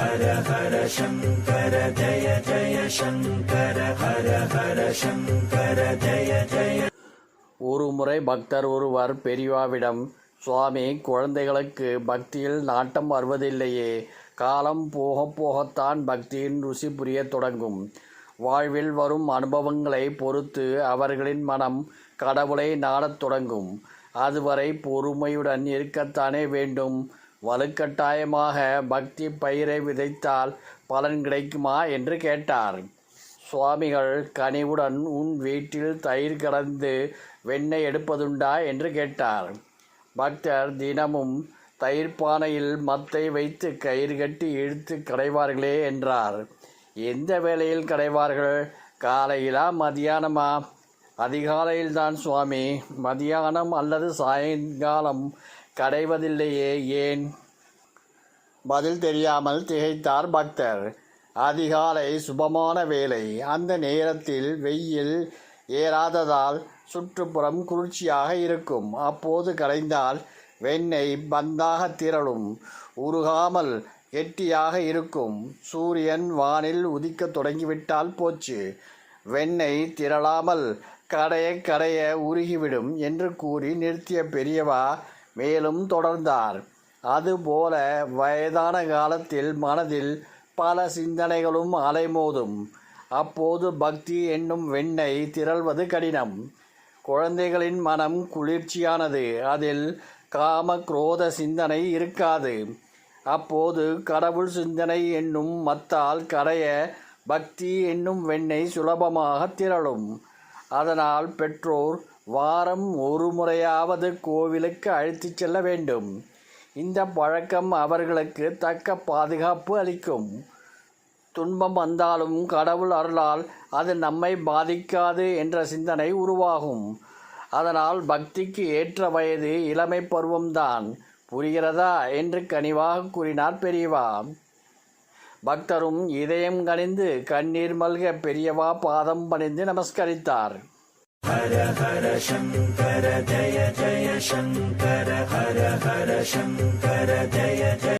ஹர ஹர சங்கர ஜய ஜய சங்கர ஹர ஹர சங்கர ஜய ஜய. ஒரு முறை பக்தர் ஒருவர் பெரியவாவிடம் சுவாமி குழந்தைகளுக்கு பக்தியில் நாட்டம் வருவதில்லையே. காலம் போக போகத்தான் பக்தியின் ருசி புரியத் தொடங்கும். வாழ்வில் வரும் அனுபவங்களை பொறுத்து அவர்களின் மனம் கடவுளை நாடத் தொடங்கும். அதுவரை பொறுமையுடன் இருக்கத்தானே வேண்டும். வலுக்கட்டாயமாக பக்தி பயிரை விதைத்தால் பலன் கிடைக்குமா என்று கேட்டார். சுவாமிகள் கனிவுடன் உன் வீட்டில் தயிர் கலந்து வெண்ணெய் எடுப்பதுண்டா என்று கேட்டார். பக்தர் தினமும் தயிர் பானையில் மத்தை வைத்து கயிறு கட்டி இழுத்து கடைவார்களே என்றார். எந்த வேளையில் கடைவார்கள்? காலையிலா மதியானமா? அதிகாலையில்தான் சுவாமி. மதியானம் அல்லது சாயங்காலம் கடைவதில்லையே ஏன்? பதில் தெரியாமல் திகைத்தார் பக்தர். அதிகாலை சுபமான வேலை அந்த நேரத்தில் வெயில் ஏறாததால் சுற்றுப்புறம் குளிர்ச்சியாக இருக்கும். அப்போது கலைந்தால் வெண்ணெய் பந்தாக திரளும். உருகாமல் கெட்டியாக இருக்கும். சூரியன் வானில் உதிக்கத் தொடங்கிவிட்டால் போச்சு. வெண்ணெய் திரளாமல் கடைய கடைய உருகிவிடும் என்று கூறி நிறுத்திய பெரியவா மேலும் தொடர்ந்தார். அதுபோல வயதான காலத்தில் மனதில் பல சிந்தனைகளும் அலைமோதும். அப்போது பக்தி என்னும் வெண்ணெய் திரள்வது கடினம். குழந்தைகளின் மனம் குளிர்ச்சியானது. அதில் காம குரோத சிந்தனை இருக்காது. அப்போது கடவுள் சிந்தனை என்னும் மத்தால் கடைய பக்தி என்னும் வெண்ணெய் சுலபமாக திரளும். அதனால் பெற்றோர் வாரம் ஒரு முறையாவது கோவிலுக்கு அழைத்துச் செல்ல வேண்டும். இந்த பழக்கம் அவர்களுக்கு தக்க பாதுகாப்பு அளிக்கும். துன்பம் வந்தாலும் கடவுள் அருளால் அது நம்மை பாதிக்காது என்ற சிந்தனை உருவாகும். அதனால் பக்திக்கு ஏற்ற வயது இளமை பருவம்தான். புரிகிறதா? என்று கனிவாக கூறினார் பெரியவா. பக்தரும் இதயம் கணிந்து கண்ணீர் மல்க பெரியவா பாதம் பணிந்து நமஸ்கரித்தார். ஹர ஹர சங்கர ஜய ஜய சங்கர ஹர ஹர சங்கர ஜய ஜய